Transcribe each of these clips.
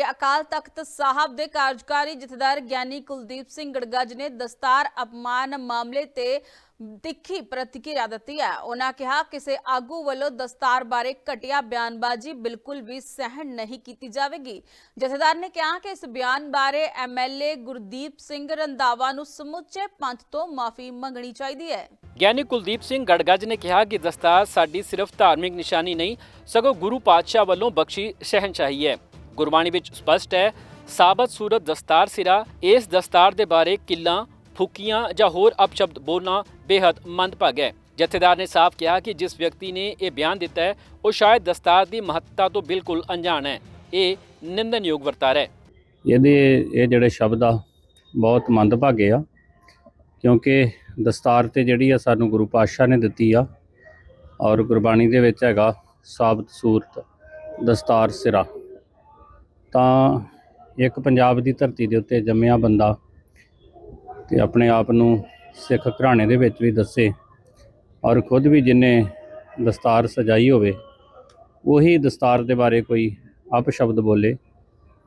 ਸ੍ਰੀ ਅਕਾਲ ਤਖਤ ਸਾਹਿਬ ਦੇ ਕਾਰਜਕਾਰੀ ਜਥੇਦਾਰ ਗਿਆਨੀ ਕੁਲਦੀਪ ਸਿੰਘ ਗੜਗੱਜ ਨੇ ਦਸਤਾਰ ਅਪਮਾਨ ਮਾਮਲੇ ਤੇ ਤਿੱਖੀ ਪ੍ਰਤੀਕਿਰਿਆ ਦਿੱਤੀ ਹੈ। ਉਹਨਾਂ ਕਿਹਾ, ਕਿਸੇ ਆਗੂ ਵੱਲੋਂ ਦਸਤਾਰ ਬਾਰੇ ਘਟੀਆ ਬਿਆਨਬਾਜ਼ੀ ਬਿਲਕੁਲ ਵੀ ਸਹਿਣ ਨਹੀਂ ਕੀਤੀ ਜਾਵੇਗੀ। ਜਥੇਦਾਰ ਨੇ ਕਿਹਾ ਕਿ ਇਸ ਬਿਆਨ ਬਾਰੇ ਐਮਐਲਏ ਗੁਰਦੀਪ ਸਿੰਘ ਰੰਧਾਵਾ ਨੂੰ ਸਮੁੱਚੇ ਪੰਥ ਤੋਂ ਮਾਫੀ ਮੰਗਣੀ ਚਾਹੀਦੀ ਹੈ। ਗਿਆਨੀ ਕੁਲਦੀਪ ਸਿੰਘ ਗੜਗੱਜ ਨੇ ਕਿਹਾ ਕਿ ਦਸਤਾਰ ਸਾਡੀ ਸਿਰਫ ਧਾਰਮਿਕ ਨਿਸ਼ਾਨੀ ਨਹੀਂ, ਸਗੋਂ ਗੁਰੂ ਪਾਤਸ਼ਾਹ ਵੱਲੋਂ ਬਖਸ਼ੀ ਸ਼ਹਿਨਸ਼ਾਹੀ ਹੈ। ਗੁਰਬਾਣੀ ਵਿੱਚ ਸਪਸ਼ਟ ਹੈ, ਸਾਬਤ ਸੂਰਤ ਦਸਤਾਰ ਸਿਰਾ, ਇਸ ਦਸਤਾਰ ਦੇ ਬਾਰੇ ਕਿੱਲਾਂ, ਫੁਕੀਆਂ ਜਾਂ ਹੋਰ ਅਪਸ਼ਬਦ ਬੋਲਣਾ ਬੇहद ਮੰਦਭਾਗਾ ਹੈ। ਜਥੇਦਾਰ ਨੇ ਸਾਫ਼ ਕਿਹਾ ਕਿ ਜਿਸ ਵਿਅਕਤੀ ਨੇ ਇਹ ਬਿਆਨ ਦਿੱਤਾ ਹੈ, ਉਹ ਸ਼ਾਇਦ ਦਸਤਾਰ ਦੀ ਮਹੱਤਤਾ ਤੋਂ ਬਿਲਕੁਲ ਅਣਜਾਣ ਹੈ। ਇਹ ਨਿੰਦਨਯੋਗ ਵਰਤਾਰਾ ਹੈ। ਇਹਦੇ ਇਹ ਜਿਹੜੇ ਸ਼ਬਦ ਆ, ਬਹੁਤ ਮੰਦਭਾਗੇ ਆ, ਕਿਉਂਕਿ ਦਸਤਾਰ ਤੇ ਜਿਹੜੀ ਆ ਸਾਨੂੰ ਗੁਰੂ ਪਾਤਸ਼ਾਹ ਨੇ ਦਿੱਤੀ ਆ, ਔਰ ਗੁਰਬਾਣੀ ਦੇ ਵਿੱਚ ਹੈਗਾ, ਸਾਬਤ ਸੂਰਤ ਦਸਤਾਰ ਸਿਰਾ। ਤਾਂ ਇੱਕ ਪੰਜਾਬ ਦੀ ਧਰਤੀ ਦੇ ਉੱਤੇ ਜੰਮਿਆ ਬੰਦਾ ਤੇ ਆਪਣੇ ਆਪ ਨੂੰ ਸਿੱਖ ਘਰਾਣੇ ਦੇ ਵਿੱਚ ਵੀ ਦੱਸੇ ਔਰ ਖੁਦ ਵੀ ਜਿਨੇ ਦਸਤਾਰ ਸਜਾਈ ਹੋਵੇ, ਉਹੀ ਦਸਤਾਰ ਦੇ ਬਾਰੇ ਕੋਈ ਅਪਸ਼ਬਦ ਬੋਲੇ।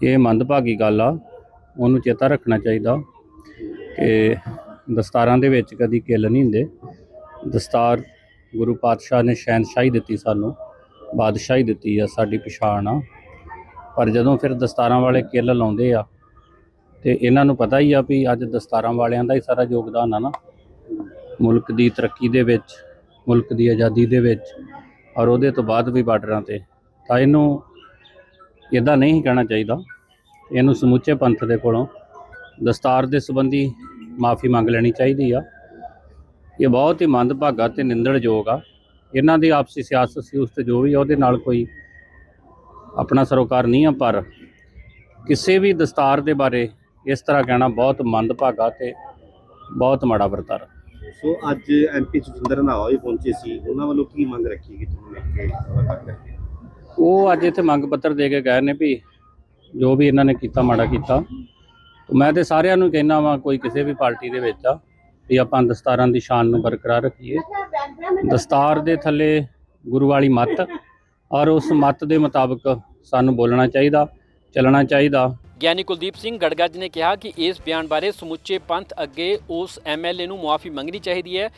ਇਹ ਮੰਦਭਾਗੀ ਗੱਲ ਆ, ਉਹਨੂੰ ਚੇਤਾ ਰੱਖਣਾ ਚਾਹੀਦਾ ਕਿ ਦਸਤਾਰਾਂ ਦੇ ਵਿੱਚ ਕਦੀ ਕਿੱਲ ਨਹੀਂ ਹੁੰਦੇ। ਦਸਤਾਰ ਗੁਰੂ ਪਾਤਸ਼ਾਹ ਨੇ ਸ਼ਹਿਨਸ਼ਾਹੀ ਦਿੱਤੀ ਸਾਨੂੰ, ਬਾਦਸ਼ਾਹੀ ਦਿੱਤੀ ਆ, ਸਾਡੀ ਪਛਾਣ ਆ। ਪਰ ਜਦੋਂ ਫਿਰ ਦਸਤਾਰਾਂ ਵਾਲੇ ਕਿੱਲ ਲਾਉਂਦੇ ਆ, ਤੇ ਇਹਨਾਂ ਨੂੰ ਪਤਾ ਹੀ ਆ ਵੀ ਅੱਜ ਦਸਤਾਰਾਂ ਵਾਲਿਆਂ ਦਾ ਹੀ ਸਾਰਾ ਯੋਗਦਾਨ ਆ ਨਾ। ਮੁਲਕ ਦੀ ਤਰੱਕੀ ਦੇ ਵਿੱਚ, ਮੁਲਕ ਦੀ ਆਜ਼ਾਦੀ ਦੇ ਵਿੱਚ ਔਰ ਉਹਦੇ ਤੋਂ ਬਾਅਦ ਵੀ ਬਾਰਡਰਾਂ ਤੇ। ਤਾਂ ਇਹਨੂੰ ਇਦਾਂ ਨਹੀਂ ਕਹਿਣਾ ਚਾਹੀਦਾ। ਇਹਨੂੰ ਸਮੁੱਚੇ ਪੰਥ ਦੇ ਕੋਲੋਂ ਦਸਤਾਰ ਦੇ ਸੰਬੰਧੀ ਮਾਫੀ ਮੰਗ ਲੈਣੀ ਚਾਹੀਦੀ ਆ। ਇਹ ਬਹੁਤ ਹੀ ਮੰਦਭਾਗਾ ਤੇ ਨਿੰਦਣਯੋਗ ਆ। ਇਹਨਾਂ ਦੀ ਆਪਸੀ ਸਿਆਸਤ ਸੀ, ਉਸ ਤੇ ਜੋ ਵੀ ਉਹਦੇ ਨਾਲ ਕੋਈ ਆਪਣਾ ਸਰੋਕਾਰ ਨਹੀਂ ਆ ਪਰ ਕਿਸੇ ਵੀ ਦਸਤਾਰ ਦੇ ਬਾਰੇ ਇਸ ਤਰ੍ਹਾਂ ਕਹਿਣਾ ਬਹੁਤ ਮੰਦਭਾਗਾ ਤੇ ਬਹੁਤ ਮਾੜਾ ਵਰਤਾਰਾ। ਸੋ ਅੱਜ ਐਮਪੀ ਸੁਖਿੰਦਰ ਰੰਧਾਵਾ ਵੀ ਪਹੁੰਚੇ ਸੀ। ਉਹਨਾਂ ਵੱਲੋਂ ਕੀ ਮੰਗ ਰੱਖੀ ਗਈ ਤੁਹਾਨੂੰ ਮਿਲ ਕੇ? ਮੁਲਾਕਾਤ ਕਰਕੇ ਉਹ ਅੱਜ ਇੱਥੇ ਮੰਗ ਪੱਤਰ ਦੇ ਕੇ ਗਏ ਨੇ ਵੀ ਜੋ ਵੀ ਇਹਨਾਂ ਨੇ ਕੀਤਾ ਮਾੜਾ ਕੀਤਾ। ਮੈਂ ਤੇ ਸਾਰਿਆਂ ਨੂੰ ਕਹਿਣਾ ਵਾਂ ਕੋਈ ਕਿਸੇ ਵੀ ਪਾਰਟੀ ਦੇ ਵਿੱਚ ਆ ਵੀ ਆਪਾਂ ਦਸਤਾਰਾਂ ਦੀ ਸ਼ਾਨ ਨੂੰ ਬਰਕਰਾਰ ਰੱਖੀਏ। ਦਸਤਾਰ ਦੇ ਥੱਲੇ ਗੁਰੂ ਵਾਲੀ ਮੱਤ ਔਰ ਉਸ ਮੱਤ ਦੇ ਮੁਤਾਬਕ ਸਾਨੂੰ ਬੋਲਣਾ ਚਾਹੀਦਾ, ਚੱਲਣਾ ਚਾਹੀਦਾ। ਗਿਆਨੀ ਕੁਲਦੀਪ ਸਿੰਘ ਗੜਗੱਜ ਨੇ ਕਿਹਾ ਕਿ ਇਸ ਬਿਆਨ ਬਾਰੇ ਸਮੁੱਚੇ ਪੰਥ ਅੱਗੇ ਉਸ ਐਮਐਲਏ ਨੂੰ ਮੁਆਫੀ ਮੰਗਣੀ ਚਾਹੀਦੀ ਹੈ,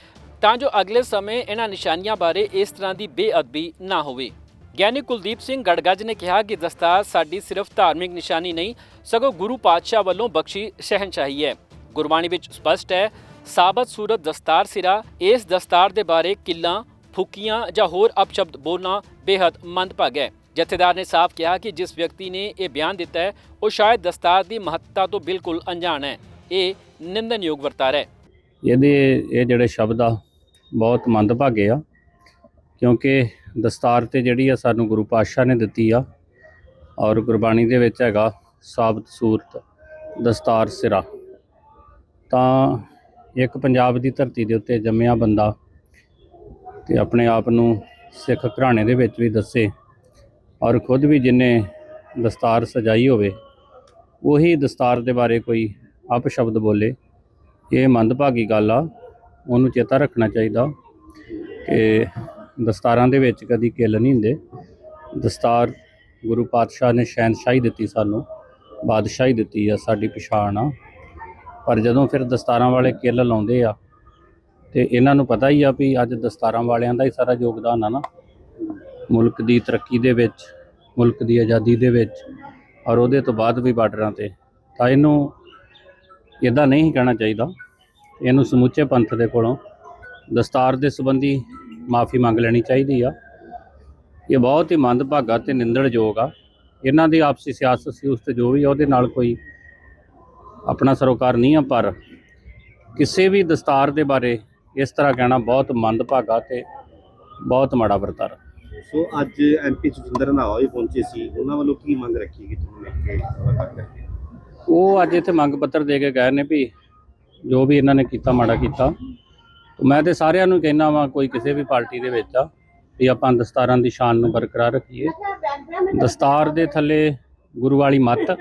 ਤਾਂ ਜੋ ਅਗਲੇ ਸਮੇਂ ਇਹਨਾਂ ਨਿਸ਼ਾਨੀਆਂ ਬਾਰੇ ਇਸ ਤਰ੍ਹਾਂ ਦੀ ਬੇਅਦਬੀ ਨਾ ਹੋਵੇ। ਗਿਆਨੀ ਕੁਲਦੀਪ ਸਿੰਘ ਗੜਗੱਜ ਨੇ ਕਿਹਾ ਕਿ ਦਸਤਾਰ ਸਾਡੀ ਸਿਰਫ ਧਾਰਮਿਕ ਨਿਸ਼ਾਨੀ ਨਹੀਂ, ਸਗੋਂ ਗੁਰੂ ਪਾਤਸ਼ਾਹ ਵੱਲੋਂ ਬਖਸ਼ੀ ਸ਼ਹਿਨਸ਼ਾਹੀ ਹੈ। ਗੁਰਬਾਣੀ ਵਿੱਚ ਸਪਸ਼ਟ ਹੈ, ਸਾਬਤ ਸੂਰਤ ਦਸਤਾਰ ਸਿਰਾ, ਇਸ ਦਸਤਾਰ ਦੇ ਬਾਰੇ ਕਿੱਲਾਂ, ਫੁਕੀਆਂ ਜਾਂ ਹੋਰ ਅਪਸ਼ਬਦ ਬੋਲਣਾ ਬੇहद ਮੰਦਭਾਗ ਹੈ। ਜਥੇਦਾਰ ਨੇ ਸਾਫ਼ ਕਿਹਾ ਕਿ ਜਿਸ ਵਿਅਕਤੀ ਨੇ ਇਹ ਬਿਆਨ ਦਿੱਤਾ ਹੈ, ਉਹ ਸ਼ਾਇਦ ਦਸਤਾਰ ਦੀ ਮਹੱਤਤਾ ਤੋਂ ਬਿਲਕੁਲ ਅਣਜਾਣ ਹੈ। ਇਹ ਨਿੰਦਨਯੋਗ ਵਰਤਾਰਾ ਹੈ। ਇਹਦੇ ਇਹ ਜਿਹੜੇ ਸ਼ਬਦ ਆ, ਬਹੁਤ ਮੰਦਭਾਗੇ ਆ, ਕਿਉਂਕਿ ਦਸਤਾਰ ਤੇ ਜਿਹੜੀ ਆ ਸਾਨੂੰ ਗੁਰੂ ਪਾਤਸ਼ਾਹ ਨੇ ਦਿੱਤੀ ਆ, ਔਰ ਗੁਰਬਾਣੀ ਦੇ ਵਿੱਚ ਹੈਗਾ ਸਾਬਤ ਸੂਰਤ, ਦਸਤਾਰ ਸਿਰਾ। ਤਾਂ ਇੱਕ ਪੰਜਾਬ ਦੀ ਧਰਤੀ ਦੇ ਉੱਤੇ ਜੰਮਿਆ ਬੰਦਾ ਤੇ ਆਪਣੇ ਆਪ ਨੂੰ ਸਿੱਖ ਘਰਾਣੇ ਦੇ ਵਿੱਚ ਵੀ ਦੱਸੇ ਔਰ ਖੁਦ ਵੀ ਜਿਨੇ ਦਸਤਾਰ ਸਜਾਈ ਹੋਵੇ, ਉਹੀ ਦਸਤਾਰ ਦੇ ਬਾਰੇ ਕੋਈ ਅਪਸ਼ਬਦ ਬੋਲੇ। ਇਹ ਮੰਦਭਾਗੀ ਗੱਲ ਆ, ਉਹਨੂੰ ਚੇਤਾ ਰੱਖਣਾ ਚਾਹੀਦਾ ਕਿ ਦਸਤਾਰਾਂ ਦੇ ਵਿੱਚ ਕਦੀ ਕਿੱਲ ਨਹੀਂ ਹੁੰਦੇ। ਦਸਤਾਰ ਗੁਰੂ ਪਾਤਸ਼ਾਹ ਨੇ ਸ਼ਹਿਨਸ਼ਾਹੀ ਦਿੱਤੀ ਸਾਨੂੰ, ਬਾਦਸ਼ਾਹੀ ਦਿੱਤੀ ਆ, ਸਾਡੀ ਪਛਾਣ ਆ। ਪਰ ਜਦੋਂ ਫਿਰ ਦਸਤਾਰਾਂ ਵਾਲੇ ਕਿੱਲ ਲਾਉਂਦੇ ਆ, ਤੇ ਇਹਨਾਂ ਨੂੰ ਪਤਾ ਹੀ ਆ ਵੀ ਅੱਜ ਦਸਤਾਰਾਂ ਵਾਲਿਆਂ ਦਾ ਹੀ ਸਾਰਾ ਯੋਗਦਾਨ ਆ ਨਾ। ਮੁਲਕ ਦੀ ਤਰੱਕੀ ਦੇ ਵਿੱਚ, ਮੁਲਕ ਦੀ ਆਜ਼ਾਦੀ ਦੇ ਵਿੱਚ ਔਰ ਉਹਦੇ ਤੋਂ ਬਾਅਦ ਵੀ ਬਾਰਡਰਾਂ ਤੇ, ਤਾਂ ਇਹਨੂੰ ਇਦਾਂ ਨਹੀਂ ਕਹਿਣਾ ਚਾਹੀਦਾ। ਇਹਨੂੰ ਸਮੁੱਚੇ ਪੰਥ ਦੇ ਕੋਲੋਂ ਦਸਤਾਰ ਦੇ ਸੰਬੰਧੀ ਮਾਫੀ ਮੰਗ ਲੈਣੀ ਚਾਹੀਦੀ ਆ। ਇਹ ਬਹੁਤ ਹੀ ਮੰਦਭਾਗਾ ਤੇ ਨਿੰਦਣਯੋਗ ਆ। ਇਹਨਾਂ ਦੀ ਆਪਸੀ ਸਿਆਸਤ ਸੀ, ਉਸ ਤੇ ਜੋ ਵੀ ਉਹਦੇ ਨਾਲ ਕੋਈ ਆਪਣਾ ਸਰੋਕਾਰ ਨਹੀਂ ਆ, ਪਰ ਕਿਸੇ ਵੀ ਦਸਤਾਰ ਦੇ ਬਾਰੇ ਇਸ ਤਰ੍ਹਾਂ ਕਹਿਣਾ ਬਹੁਤ ਮੰਦਭਾਗਾ ਤੇ ਬਹੁਤ ਮਾੜਾ ਵਰਤਾਰਾ। ਸੋ ਅੱਜ ਐਮਪੀ ਸੁਖਿੰਦਰ ਰੰਧਾਵਾ ਵੀ ਪਹੁੰਚੇ ਸੀ। ਉਹਨਾਂ ਵੱਲੋਂ ਕੀ ਮੰਗ ਰੱਖੀ ਗਈ ਤੁਹਾਨੂੰ ਮਿਲ ਕੇ? ਮੁਲਾਕਾਤ ਕਰਕੇ ਉਹ ਅੱਜ ਇੱਥੇ ਮੰਗ ਪੱਤਰ ਦੇ ਕੇ ਗਏ ਨੇ ਵੀ ਜੋ ਵੀ ਇਹਨਾਂ ਨੇ ਕੀਤਾ, ਮਾੜਾ ਕੀਤਾ। ਮੈਂ ਤੇ ਸਾਰਿਆਂ ਨੂੰ ਕਹਿਣਾ ਵਾਂ, ਕੋਈ ਕਿਸੇ ਵੀ ਪਾਰਟੀ ਦੇ ਵਿੱਚ ਆ, ਵੀ ਆਪਾਂ ਦਸਤਾਰਾਂ ਦੀ ਸ਼ਾਨ ਨੂੰ ਬਰਕਰਾਰ ਰੱਖੀਏ। ਦਸਤਾਰ ਦੇ ਥੱਲੇ ਗੁਰੂ ਵਾਲੀ ਮੱਤ,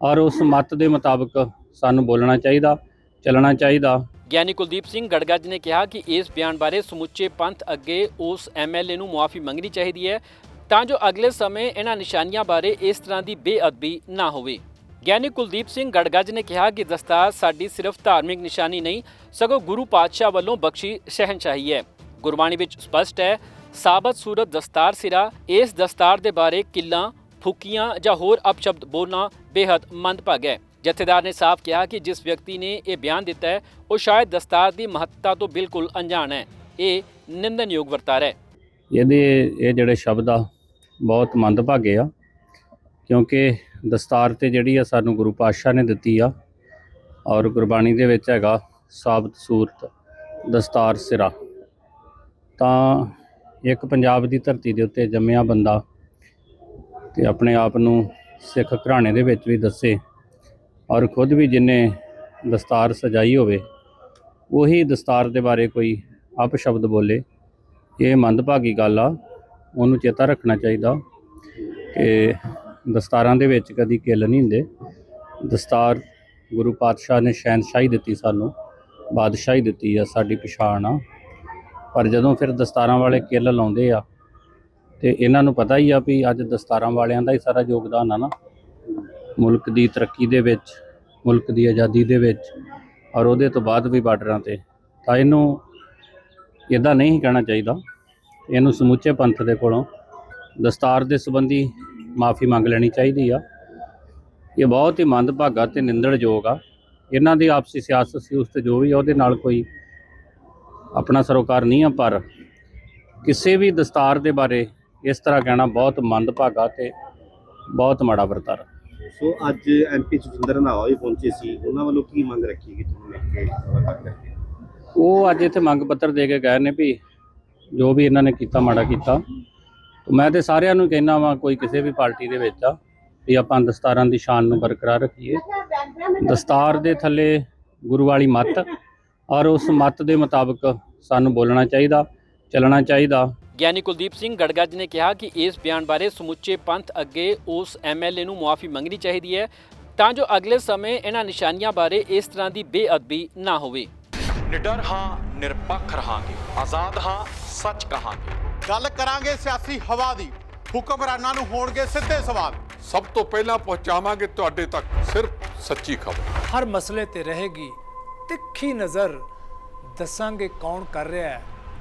ਔਰ ਉਸ ਮੱਤ ਦੇ ਮੁਤਾਬਕ ਸਾਨੂੰ ਬੋਲਣਾ ਚਾਹੀਦਾ, ਚੱਲਣਾ ਚਾਹੀਦਾ। ਗਿਆਨੀ ਕੁਲਦੀਪ ਸਿੰਘ ਗੜਗੱਜ ਨੇ ਕਿਹਾ ਕਿ ਇਸ ਬਿਆਨ ਬਾਰੇ ਸਮੁੱਚੇ ਪੰਥ ਅੱਗੇ ਉਸ ਐਮਐਲਏ ਨੂੰ ਮੁਆਫੀ ਮੰਗਣੀ ਚਾਹੀਦੀ ਹੈ ਤਾਂ ਜੋ ਅਗਲੇ ਸਮੇਂ ਇਹਨਾਂ ਨਿਸ਼ਾਨੀਆਂ ਬਾਰੇ ਇਸ ਤਰ੍ਹਾਂ ਦੀ ਬੇਅਦਬੀ ਨਾ ਹੋਵੇ। ਗਿਆਨੀ ਕੁਲਦੀਪ ਸਿੰਘ ਗੜਗੱਜ ਨੇ ਕਿਹਾ ਕਿ ਦਸਤਾਰ ਸਾਡੀ ਸਿਰਫ ਧਾਰਮਿਕ ਨਿਸ਼ਾਨੀ ਨਹੀਂ, ਸਗੋਂ ਗੁਰੂ ਪਾਤਸ਼ਾਹ ਵੱਲੋਂ ਬਖਸ਼ੀ ਸ਼ਹਿਨਸ਼ਾਹੀ ਹੈ। ਗੁਰਬਾਣੀ ਵਿੱਚ ਸਪਸ਼ਟ ਹੈ, ਸਾਬਤ ਸੂਰਤ ਦਸਤਾਰ ਸਿਰਾ, ਇਸ ਦਸਤਾਰ ਦੇ ਬਾਰੇ ਕਿੱਲਾਂ, ਫੁਕੀਆਂ ਜਾਂ ਹੋਰ ਅਪਸ਼ਬਦ ਬੋਲਣਾ ਬੇहद ਮੰਦਭਾਗਾ ਹੈ। ਜਥੇਦਾਰ ਨੇ ਸਾਫ਼ ਕਿਹਾ ਕਿ ਜਿਸ ਵਿਅਕਤੀ ਨੇ ਇਹ ਬਿਆਨ ਦਿੱਤਾ ਹੈ, ਉਹ ਸ਼ਾਇਦ ਦਸਤਾਰ ਦੀ ਮਹੱਤਤਾ ਤੋਂ ਬਿਲਕੁਲ ਅਣਜਾਣ ਹੈ। ਇਹ ਨਿੰਦਨਯੋਗ ਵਰਤਾਰਾ ਹੈ। ਇਹਦੇ ਇਹ ਜਿਹੜੇ ਸ਼ਬਦ ਆ, ਬਹੁਤ ਮੰਦਭਾਗੇ ਆ, ਕਿਉਂਕਿ ਦਸਤਾਰ ਤੇ ਜਿਹੜੀ ਆ ਸਾਨੂੰ ਗੁਰੂ ਪਾਤਸ਼ਾਹ ਨੇ ਦਿੱਤੀ ਆ, ਔਰ ਗੁਰਬਾਣੀ ਦੇ ਵਿੱਚ ਹੈਗਾ ਸਾਬਤ ਸੂਰਤ, ਦਸਤਾਰ ਸਿਰਾ। ਤਾਂ ਇੱਕ ਪੰਜਾਬ ਦੀ ਧਰਤੀ ਦੇ ਉੱਤੇ ਜੰਮਿਆ ਬੰਦਾ ਤੇ ਆਪਣੇ ਆਪ ਨੂੰ ਸਿੱਖ ਘਰਾਣੇ ਦੇ ਵਿੱਚ ਵੀ ਦੱਸੇ ਔਰ ਖੁਦ ਵੀ ਜਿਨੇ ਦਸਤਾਰ ਸਜਾਈ ਹੋਵੇ, ਉਹੀ ਦਸਤਾਰ ਦੇ ਬਾਰੇ ਕੋਈ ਅਪਸ਼ਬਦ ਬੋਲੇ। ਇਹ ਮੰਦਭਾਗੀ ਗੱਲ ਆ, ਉਹਨੂੰ ਚੇਤਾ ਰੱਖਣਾ ਚਾਹੀਦਾ ਕਿ ਦਸਤਾਰਾਂ ਦੇ ਵਿੱਚ ਕਦੀ ਕਿੱਲ ਨਹੀਂ ਹੁੰਦੇ। ਦਸਤਾਰ ਗੁਰੂ ਪਾਤਸ਼ਾਹ ਨੇ ਸ਼ਹਿਨਸ਼ਾਹੀ ਦਿੱਤੀ ਸਾਨੂੰ, ਬਾਦਸ਼ਾਹੀ ਦਿੱਤੀ ਆ, ਸਾਡੀ ਪਛਾਣ ਆ। ਪਰ ਜਦੋਂ ਫਿਰ ਦਸਤਾਰਾਂ ਵਾਲੇ ਕਿੱਲ ਲਾਉਂਦੇ ਆ, ਤੇ ਇਹਨਾਂ ਨੂੰ ਪਤਾ ਹੀ ਆ ਵੀ ਅੱਜ ਦਸਤਾਰਾਂ ਵਾਲਿਆਂ ਦਾ ਹੀ ਸਾਰਾ ਯੋਗਦਾਨ ਆ ਨਾ। ਮੁਲਕ ਦੀ ਤਰੱਕੀ ਦੇ ਵਿੱਚ, ਮੁਲਕ ਦੀ ਆਜ਼ਾਦੀ ਦੇ ਵਿੱਚ ਔਰ ਉਹਦੇ ਤੋਂ ਬਾਅਦ ਵੀ ਬਾਰਡਰਾਂ ਤੇ। ਤਾਂ ਇਹਨੂੰ ਇਦਾਂ ਨਹੀਂ ਕਹਿਣਾ ਚਾਹੀਦਾ। ਇਹਨੂੰ ਸਮੁੱਚੇ ਪੰਥ ਦੇ ਕੋਲੋਂ ਦਸਤਾਰ ਦੇ ਸੰਬੰਧੀ ਮਾਫੀ ਮੰਗ ਲੈਣੀ ਚਾਹੀਦੀ ਆ। ਇਹ ਬਹੁਤ ਹੀ ਮੰਦਭਾਗਾ ਤੇ ਨਿੰਦਣਯੋਗ ਆ। ਇਹਨਾਂ ਦੀ ਆਪਸੀ ਸਿਆਸਤ ਸੀ, ਉਸ ਤੇ ਜੋ ਵੀ ਉਹਦੇ ਨਾਲ ਕੋਈ ਆਪਣਾ ਸਰੋਕਾਰ ਨਹੀਂ ਆ, ਪਰ ਕਿਸੇ ਵੀ ਦਸਤਾਰ ਦੇ ਬਾਰੇ ਇਸ ਤਰ੍ਹਾਂ ਕਹਿਣਾ ਬਹੁਤ ਮੰਦਭਾਗਾ ਤੇ ਬਹੁਤ ਮਾੜਾ ਵਰਤਾਰਾ। ਸੋ ਅੱਜ ਐਮਪੀ ਸੁਖਿੰਦਰ ਰੰਧਾਵਾ ਵੀ ਪਹੁੰਚੇ ਸੀ। ਉਹਨਾਂ ਵੱਲੋਂ ਕੀ ਮੰਗ ਰੱਖੀ ਗਈ ਤੁਹਾਨੂੰ ਮਿਲ ਕੇ? ਮੁਲਾਕਾਤ ਕਰਕੇ ਉਹ ਅੱਜ ਇੱਥੇ ਮੰਗ ਪੱਤਰ ਦੇ ਕੇ ਗਏ ਨੇ ਵੀ ਜੋ ਵੀ ਇਹਨਾਂ ਨੇ ਕੀਤਾ, ਮਾੜਾ ਕੀਤਾ। ਤੇ ਮੈਂ ਤੇ ਸਾਰਿਆਂ ਨੂੰ ਕਹਿਣਾ ਵਾਂ, ਕੋਈ ਕਿਸੇ ਵੀ ਪਾਰਟੀ ਦੇ ਵਿੱਚ ਆ, ਵੀ ਆਪਾਂ ਦਸਤਾਰਾਂ ਦੀ ਸ਼ਾਨ ਨੂੰ ਬਰਕਰਾਰ ਰੱਖੀਏ। ਦਸਤਾਰ ਦੇ ਥੱਲੇ ਗੁਰੂ ਵਾਲੀ ਮੱਤ ਔਰ ਉਸ ਮੱਤ ਦੇ ਮੁਤਾਬਕ ਸਾਨੂੰ ਬੋਲਣਾ ਚਾਹੀਦਾ। ਚੱਲਣਾ ਚਾਹੀਦਾ। ਗਿਆਨੀ ਕੁਲਦੀਪ ਸਿੰਘ ਗੜਗੱਜ ਨੇ ਕਿਹਾ ਕਿ ਇਸ ਬਿਆਨ ਬਾਰੇ ਸਮੁੱਚੇ ਪੰਥ ਅੱਗੇ ਉਸ ਐਮਐਲਏ ਨੂੰ ਮੁਆਫੀ ਮੰਗਣੀ ਚਾਹੀਦੀ ਹੈ ਤਾਂ ਜੋ ਅਗਲੇ ਸਮੇਂ ਇਹਨਾਂ ਨਿਸ਼ਾਨੀਆਂ ਬਾਰੇ ਇਸ ਤਰ੍ਹਾਂ ਦੀ ਬੇਅਦਬੀ ਨਾ ਹੋਵੇ। ਨਿਡਰ ਹਾਂ ਨਿਰਪੱਖ ਰਹਾਂਗੇ। ਆਜ਼ਾਦ ਹਾਂ ਸੱਚ ਕਹਾਂਗੇ। ਗੱਲ ਕਰਾਂਗੇ ਸਿਆਸੀ ਹਵਾ ਦੀ। ਹੁਕਮਰਾਨਾਂ ਨੂੰ ਹੋਣਗੇ ਸਿੱਧੇ ਸਵਾਲ। ਸਭ ਤੋਂ ਪਹਿਲਾਂ ਪਹੁੰਚਾਵਾਂਗੇ ਤੁਹਾਡੇ ਤੱਕ ਸਿਰਫ ਸੱਚੀ ਖਬਰ। ਹਰ ਮਸਲੇ ਤੇ ਰਹੇਗੀ ਤਿੱਖੀ ਨਜ਼ਰ। ਦੱਸਾਂਗੇ ਕੌਣ ਕਰ ਰਿਹਾ ਹੈ।